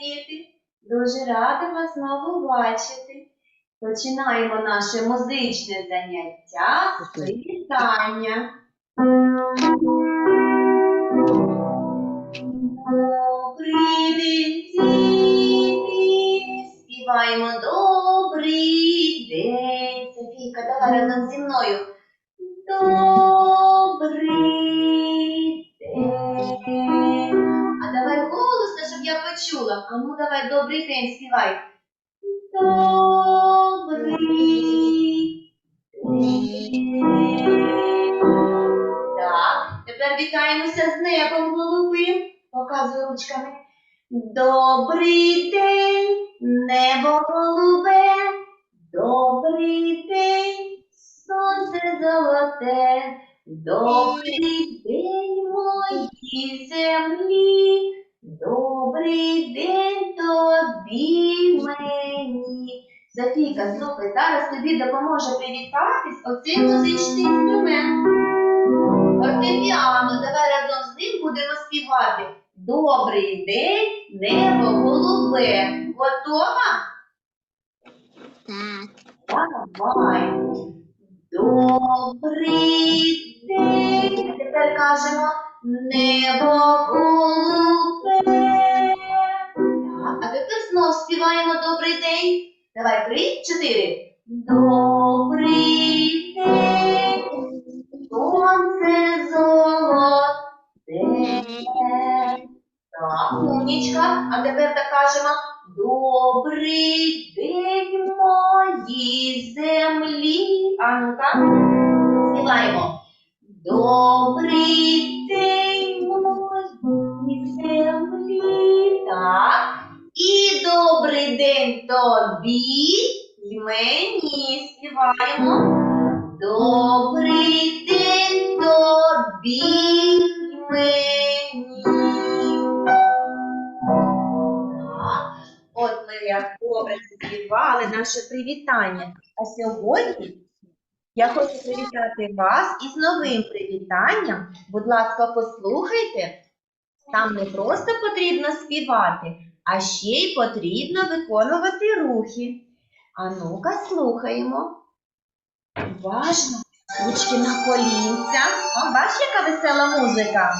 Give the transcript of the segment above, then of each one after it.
діти! Дуже рада вас знову бачити. Починаємо наше музичне заняття з привітання. Добрий день! Співаємо добрий день. Софійка, давай разом зі мною. Добрий почула. А ну давай добрий день співай. Добрий. Так, тепер вітаємося з небом голубим. Показую ручками. Добрий день, небо голубе. Добрий день, сонце золоте. Добрий день, мої землі. Добрий день тобі мені. Софійка, слухай, зараз тобі допоможе привітатись оцей музичний інструмент. Фортепіано, давай разом з ним будемо співати. Добрий день, небо голубе. Готова? Так. Давай. Добрий день. Тепер кажемо небо голубе. А тепер знов співаємо добрий день. Давай три, чотири. Добрий день. Сонце золоте. Так, умнічка. А тепер так кажемо. Добрий день, мої землі. А ну-ка, співаємо. Добрий день, мої землі. Так. І добрий день тобі і мені співаємо. Добрий день тобі і мені. От ми як добре співали наше привітання. А сьогодні я хочу привітати вас із новим привітанням. Будь ласка, послухайте. Там не просто потрібно співати, а ще й потрібно виконувати рухи. А ну-ка, слухаємо. Уважно. Ручки на колінця. О, бачиш, яка весела музика?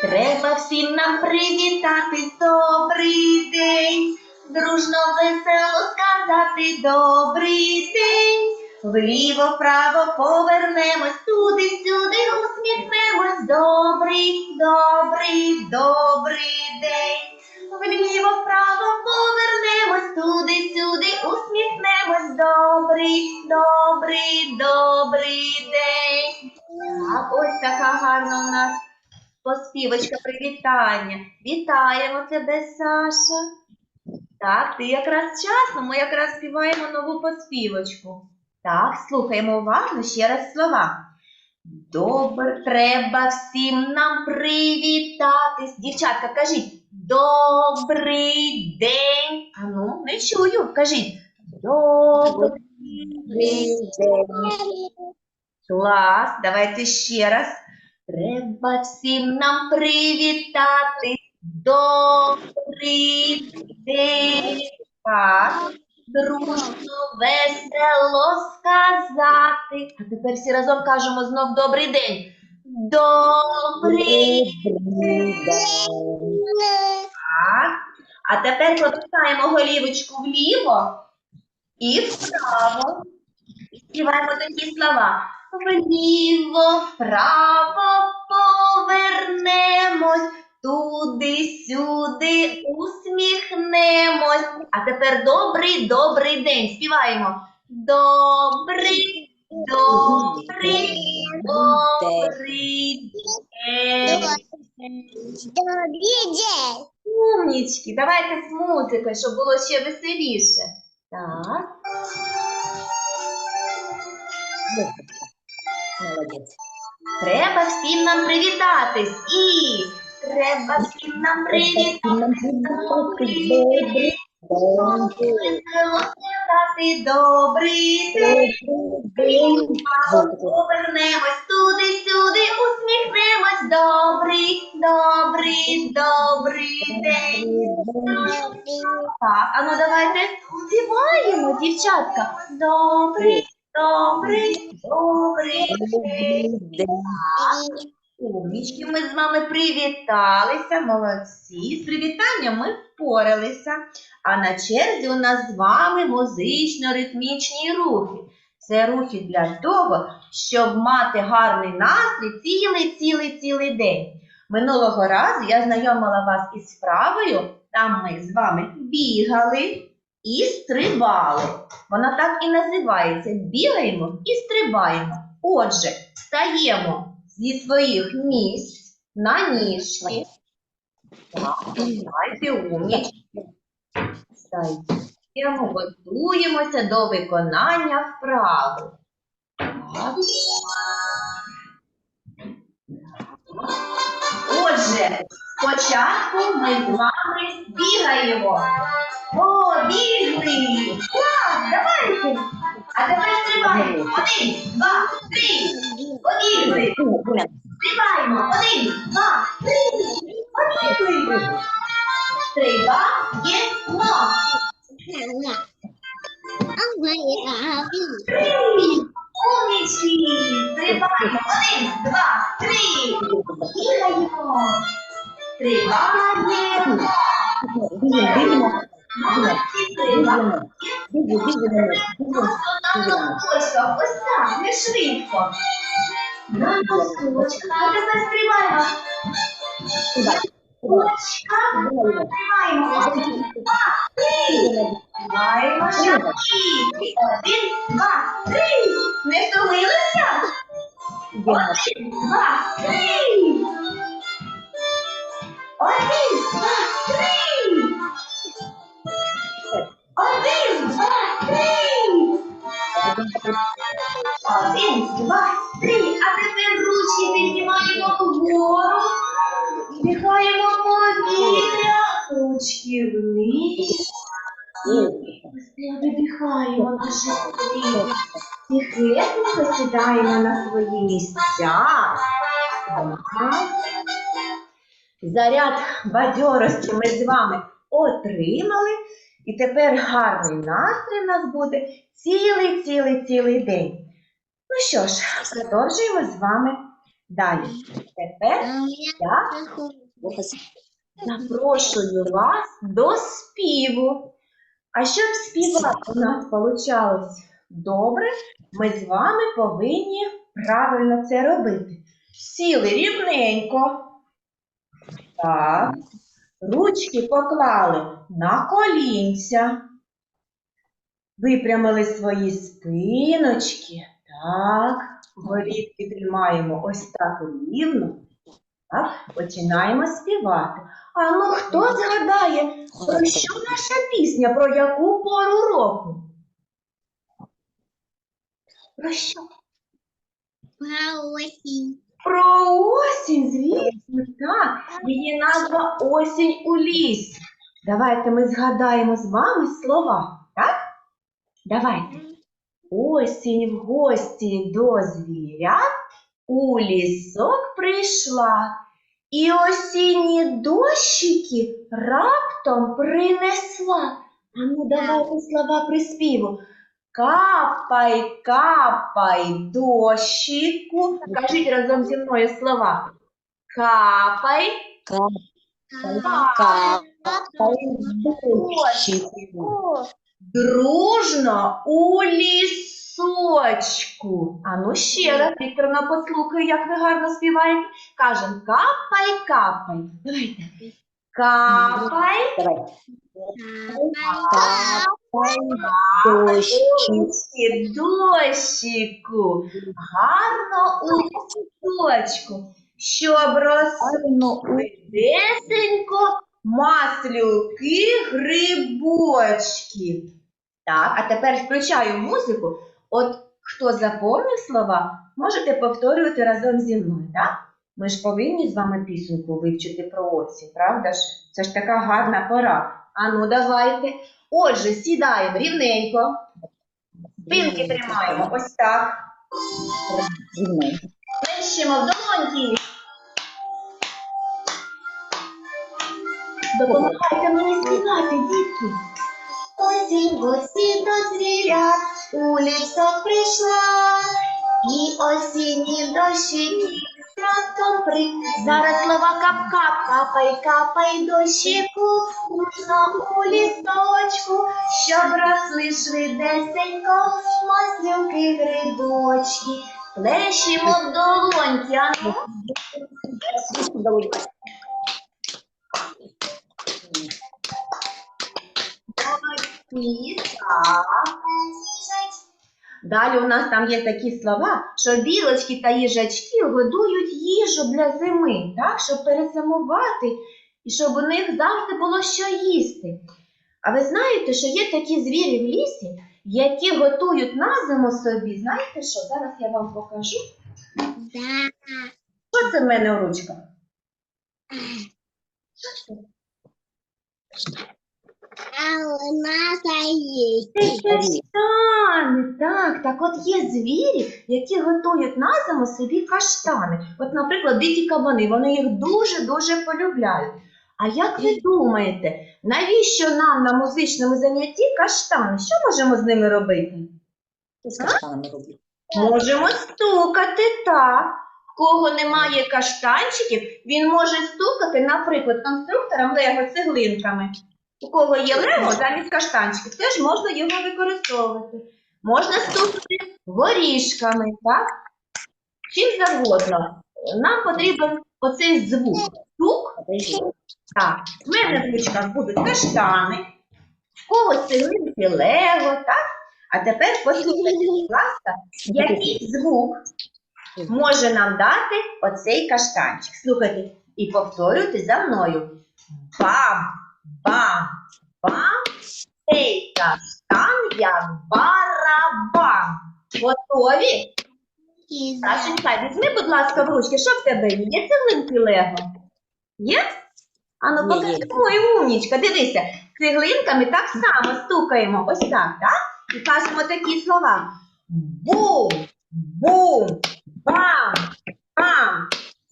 Треба всім нам привітати добрий день, дружно весело сказати добрий день. Вліво, вправо повернемось, туди-сюди усміхнемось. Добрий, добрий, добрий день. Вліво, вправо повернемось, туди-сюди усміхнемось. Добрий, добрий, добрий день. Так, ось така гарна у нас поспівочка привітання. Вітаємо тебе, Саша. Так, ти якраз вчасно, ми якраз співаємо нову поспівочку. Так, слухаємо уважно ще раз слова. Добре, треба всім нам привітатись. Дівчатка, кажіть добрий день. А ну, не чую. Кажіть добрий день. Клас, давайте ще раз. Треба всім нам привітати. Добрий день. Так. Дружно, весело сказати. А тепер всі разом кажемо знов добрий день. Добрий так. А тепер повертаємо голівочку вліво і вправо. І співаємо такі слова. Вліво, вправо повернемось, туди-сюди усміхнемось. А тепер добрий, добрий день. Співаємо. Добрий, добрий, добрий день. Добрый день. Умнічки, давайте з музикою, щоб було ще веселіше. Так. Молодець. Треба всім нам привітатись. І треба всім нам день. Весело добрий день. Повернемось туди-сюди, усміхнемось. Добрий, добрий, добрий день. Так, а ну давайте співаємо, дівчатка. Добрий, добрий, добрий день. Умнічки, ми з вами привіталися, молодці. З привітанням ми впоралися. А на черзі у нас з вами музично-ритмічні рухи. Це рухи для того, щоб мати гарний настрій цілий, цілий, цілий день. Минулого разу я знайомила вас із справою. Там ми з вами бігали і стрибали. Вона так і називається: бігаємо і стрибаємо. Отже, стаємо зі своїх місць на ніжки. Так, давайте умнічки. Готуємося до виконання вправи. Отже, спочатку ми з вами бігаємо. Побігли! Так, давайте. А тепер стрибаємо. Один, два, три. Стрибаємо. Один, два, три. Побігли. Один, два, три. Не втомилися? Один, два, три. Один, два, три. Один, два, три. Сідаємо на свої місця. Заряд бадьорості ми з вами отримали. І тепер гарний настрій у нас буде цілий, цілий, цілий день. Ну що ж, продовжуємо з вами далі. Тепер я запрошую вас до співу. А щоб співати у нас вийшло добре, ми з вами повинні правильно це робити. Сіли рівненько. Так. Ручки поклали на колінця. Випрямили свої спиночки. Так. Голівки тримаємо ось так рівно. Так. Починаємо співати. А ну хто згадає, про що наша пісня? Про яку пору року? Про що? Про осінь, звісно, так. Її назва осінь у лісі. Давайте ми згадаємо з вами слова, так? Давайте. Осінь в гості до звірят у лісок прийшла. І осінні дощики раптом принесла. А ну давайте слова приспіву. Капай, капай, дощику. Кажіть разом зі мною слова. Капай, дружно у лісочку. А ну ще раз, Вікторна, послухай, як ви гарно співаєте. Кажем, капай, капай. Давайте. Капай, Дощі, дощику, гарно у листочку, щоб росли десенько маслюки грибочки. Так, а тепер включаю музику. От хто запомнив слова, можете повторювати разом зі мною, так? Ми ж повинні з вами пісеньку вивчити про осінь, правда ж? Це ж така гарна пора. Ану, давайте. Отже, сідаємо рівненько. Спинки тримаємо ось так. Плещемо в долоньки. Допомагайте мені співати, дітки. Осінь, осінь до звірят у лісок прийшла, і осінні дощики раптом при. Зараз слова кап-кап, капай, капай дощику, нужно у лісочку, щоб росли швидесенько, маслюки грибочки, плещемо в долоньки, ну. Так. Далі у нас там є такі слова, що білочки та їжачки годують їжу для зими, так, щоб перезимувати і щоб у них завжди було що їсти. А ви знаєте, що є такі звірі в лісі, які готують на зиму собі. Знаєте що? Зараз я вам покажу. Да. Що це в мене в ручках? А у нас каштани. Так, так от є звірі, які готують на зиму собі каштани. От, наприклад, дикі кабани, вони їх дуже-дуже полюбляють. А як ви думаєте, навіщо нам на музичному занятті каштани? Що можемо з ними робити? З каштанами роблю. Можемо стукати так. В кого немає каштанчиків, він може стукати, наприклад, конструктором лего цеглинками. У кого є лего замість каштанчиків, теж можна його використовувати. Можна стукати горішками, так? Чим завгодно. Нам потрібен оцей звук. Стук. Так, в мене в ручках будуть каштани, в когось цеглинки лего, так? А тепер послухайте, будь ласка, який звук може нам дати оцей каштанчик. Слухайте і повторюйте за мною. Бам, бам, бам, цей каштан як барабан. Готові? Сашенька, візьми, будь ласка, в ручки, що в тебе є? Є цеглинки Лего? Є? Ану, покажи, ой, умнічка, дивися, цеглинками так само стукаємо, ось так, так? І кажемо такі слова. Бум, бум, бам, бам.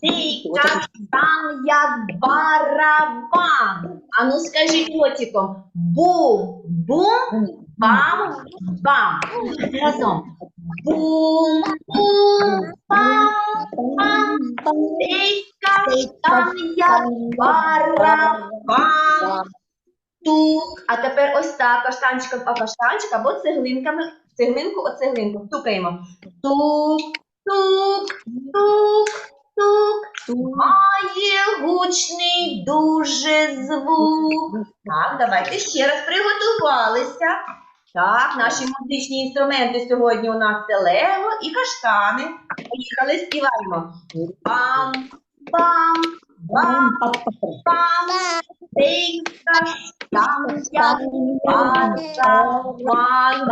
Цей каштан як барабан. Ану, скажи котиком. Бум, бум, бам, бам. Разом. Бум, бум, бам, бам. Цей каштан як барабан. Тук. А тепер ось так каштанчиком, а каштанчик або цеглинками, цеглинку о цеглинку. Стукаємо. Тук, тук, тук, тук. Має гучний дуже звук. Так, давайте ще раз приготувалися. Так, наші музичні інструменти сьогодні у нас це лего і каштани. Поїхали, співаємо. Бам, бам, бам, бам. Цей каштан як барабан.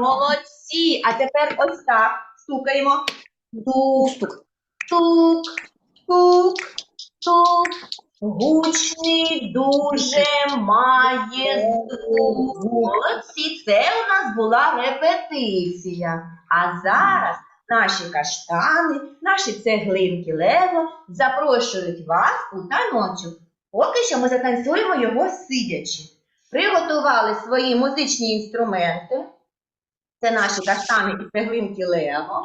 Молодці. А тепер ось так. Стукаємо. Тук, тук, тук, тук. Гучний дуже має звук. Молодці, це у нас була репетиція. А зараз наші каштани, наші цеглинки Лего запрошують вас у таночок. Поки що ми затанцюємо його сидячи. Приготували свої музичні інструменти. Це наші каштани і цеглинки Лего.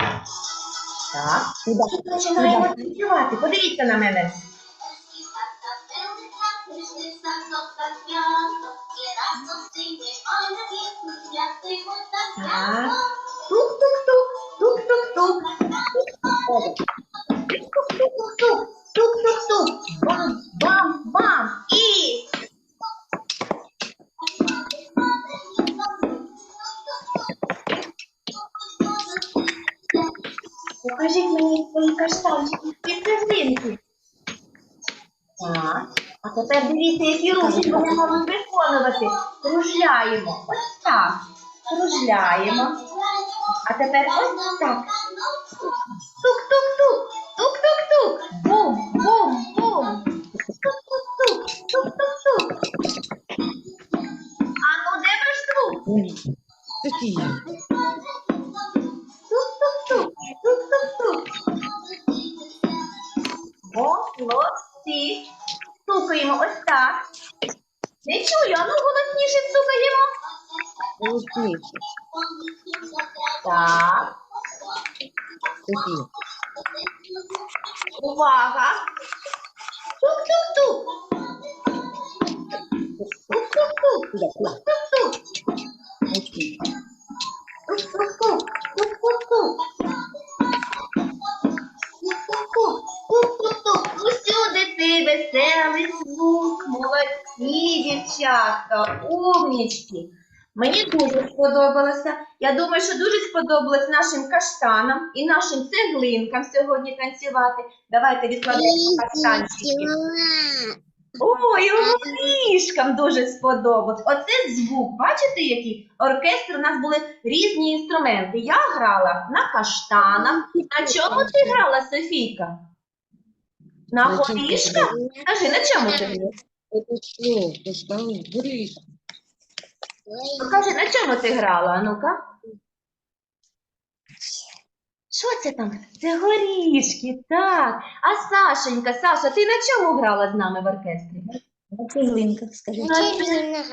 Так. І починаємо танцювати. Подивіться на мене. Так. Тук-тук-тук, тук-тук-тук. Тук-тук-тук, тук-тук-тук. Бам, бам, бам. І покажіть мені свої каштанчики і цеглинки. Так. А тепер дивіться, які рухи ми можемо виконувати. Кружляємо. Ось так. Кружляємо. А тепер ось так. Тук-тук-тук. Тук-тук-тук. Бум, бум, бум. Тук-тук-тук. Тук-тук-тук. А ну де ваш звук? Софія. Софія. увага. Тук-тук-тук. Усюди ти веселий звук. Молодці, дівчатка. Мені дуже сподобалося. Я думаю, що дуже сподобалось нашим каштанам і нашим цеглинкам сьогодні танцювати. Давайте відкладемо каштанчики. Ой, горішкам дуже сподобалось. Оце звук. Бачите, який оркестр? У нас були різні інструменти. Я грала на каштанах. На чому ти грала, Софійка? На горішках? Скажи, на чому ти грала? Це що? Ти став горіш. Покажи, на чому ти грала, а ну-ка? Що це там? Це горішки, так. А Сашенька, Саша, ти на чому грала з нами в оркестрі? На цеглинках, скажи. На,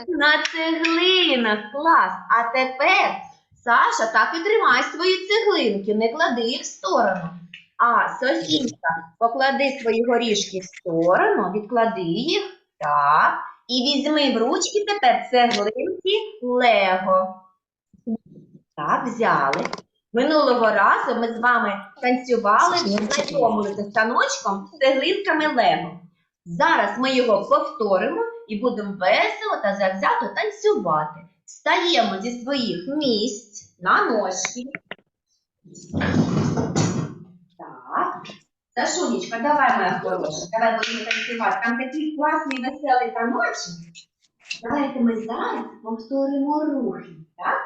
на цеглинах, клас. А тепер, Саша, так і тримай свої цеглинки, не клади їх в сторону. А Софійка, поклади свої горішки в сторону, відклади їх, так. І візьми в ручки тепер цеглинки Лего. Так, взяли. Минулого разу ми з вами танцювали, знайомилися з станочком з цеглинками Лего. Зараз ми його повторимо і будемо весело та завзято танцювати. Встаємо зі своїх місць на ножки. Сашунечка, давай, моя хороша, давай будемо танцювати. Там такий класний веселий таночок. Давайте ми зараз повторимо рухи, так?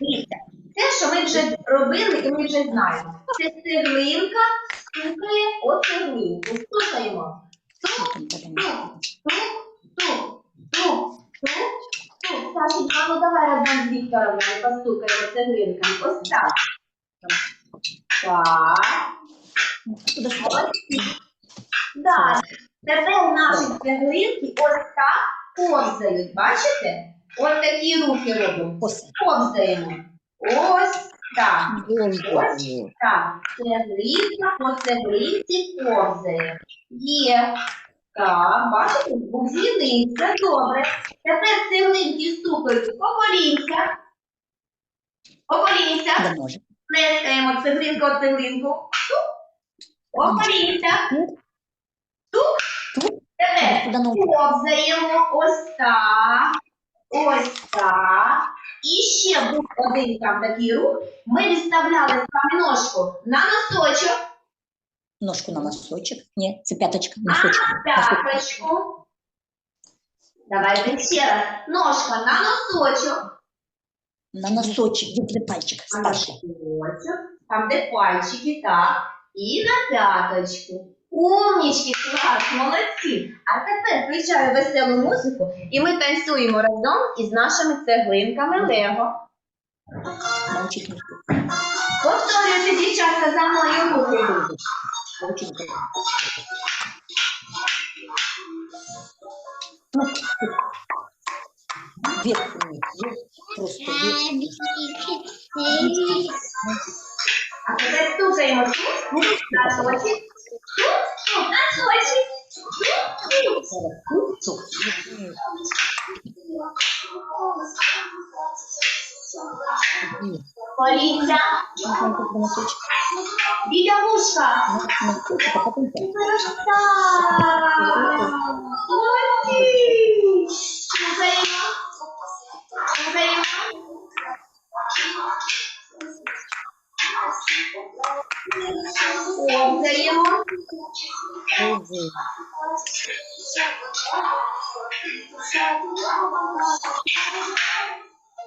Дивіться, те, що ми вже робили і ми вже знаємо. Це цеглинка стукає о цеглинку. Стукаємо. Тук, тук, тук, тук, тук. Сашенька, ну давай разом з Вікторовною постукаємо цеглинками. Ось так. Так. Далі. Тепер наші цеглинки ось так ковзають. Бачите? Ось такі рухи робимо. Осе. Ковзаємо. Ось так. Бомба. Так, цеглинка по цеглинці ковзає. Є. Так, бачите, зіниться, добре. Тепер цеглинки стукають по колінцях. По колінцях. Плескаємо цеглинку цеглинку. Тук. По колінцях. Тук. Тук. Тепер ковзаємо ось так. Ось так. І ще був один там такий рух. Ми відставляли з вами ножку на носочок, Ножку на носочок. Ні, це п'яточка. Носочок. на п'яточку. Давайте ще раз. Ножка на носочок. На носочок. Де пальчик? На носочок. Там, де пальчики, так. І на п'яточку. Умнічки, клас, молодці. А тепер включаю веселу музику, і ми танцюємо разом із нашими цеглинками Лего. Повторюйте, дівчатка, за мною рухи. Мовчить. Вверх. Вверх. Просто вверх. Можна тут на носочок.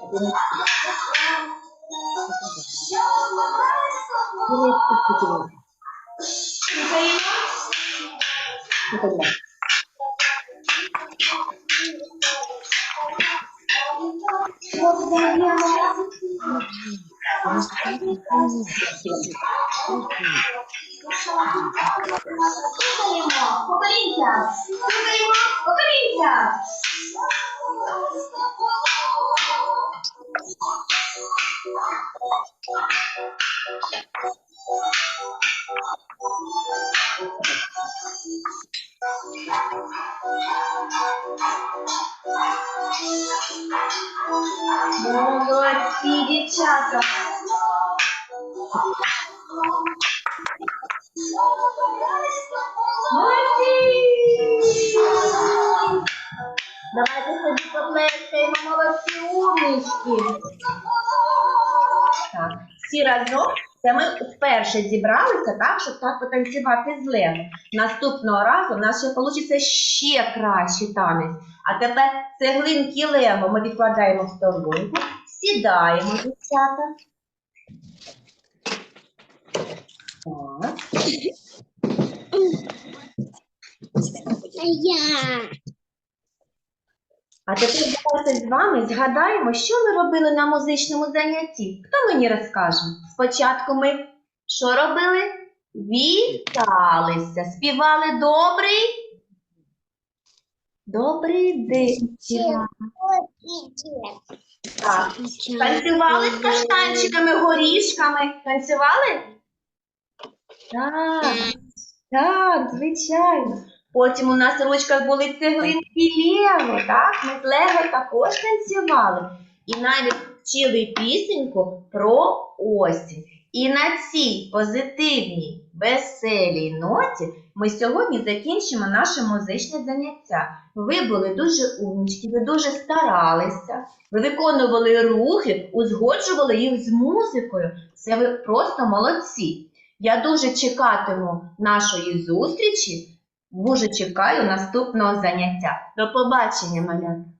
Біля поколінця. Стукаємо, поколінця. Молодці, вперше зібралися, так, щоб так потанцювати з Лего. Наступного разу в нас ще вийде ще кращий танець. А тепер цеглинки Лего ми відкладаємо в сторонку, сідаємо, дівчата. А тепер давайте з вами згадаємо, що ми робили на музичному занятті. Хто мені розкаже? Спочатку ми що робили? Віталися, співали добрий. Добрий день. Так. Танцювали з каштанчиками, горішками. Танцювали? Так, так, звичайно. Потім у нас в ручках були цеглинки Лего, так? Ми Лего також танцювали. І навіть вчили пісеньку про осінь. І на цій позитивній, веселій ноті ми сьогодні закінчимо наше музичне заняття. Ви були дуже умнічки, ви дуже старалися, ви виконували рухи, узгоджували їх з музикою. Це ви просто молодці. Я дуже чекатиму нашої зустрічі. Дуже чекаю наступного заняття. До побачення, малята!